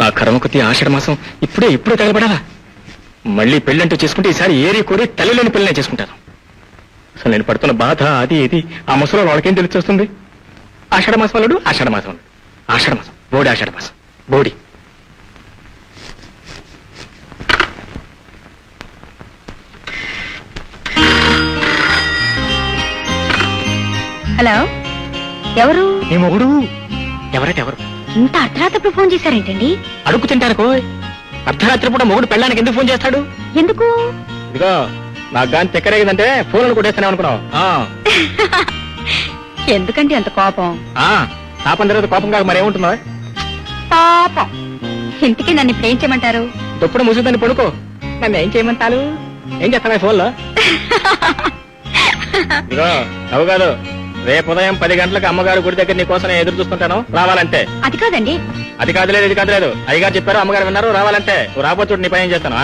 నా కర్మకొత్తి ఆషాఢ మాసం ఇప్పుడే ఇప్పుడే తగలబడాలా? మళ్ళీ పెళ్ళంటూ చేసుకుంటే ఈసారి ఏరి కోరి తల్లిలోని పెళ్ళనే చేసుకుంటాను. అసలు నేను పడుతున్న బాధ అది ఇది ఆ ముసలో వాళ్ళకేం తెలిసి ఆషాఢ మాసం వాళ్ళడు ఆషాఢ మాసం. వాళ్ళడు ఆషాఢ మాసం. బోడి ఆషాఢ మాసం. బోడి. హలో ఎవరు? నీ మొగుడు. ఎవరట ఎవరు? ఇంత అర్ధరాత్రి ఫోన్ చేశారేంటండి? అడుగు తింటానుకో అర్ధరాత్రి పూట మొగుడు పెళ్ళానికి ఎందుకు ఫోన్ చేస్తాడు? ఎందుకు? ఇదిగో నాకు గాని తెక్కరేగిందంటే ఫోన్ కొట్టేస్తానే అనుకున్నావు. ఎందుకండి అంత కోపం? ఆ, తాపం తర్వాత కోపం కాక మరేముంటుందో పాపం. ఇంటికి నన్ను ఇప్పుడు ఏం చేయమంటారు? దుప్పుడు ముసుగుదని పడుకో. నన్ను ఏం చేయమంటారు? ఏం చేస్తావా ఫోన్లో? ఇదిగో నవ్వు కాదు. రేపు ఉదయం పది గంటలకు అమ్మగారు గుడి దగ్గర నీ కోసం నేను ఎదురు చూస్తుంటాను. రావాలంటే. అది కాదండి. అది కాదులేదు ఇది కాదులేదు. అయ్యగారు చెప్పారు అమ్మగారు విన్నారు రావాలంటే. నువ్వు రాబోతుడు నీ పని చేస్తాను.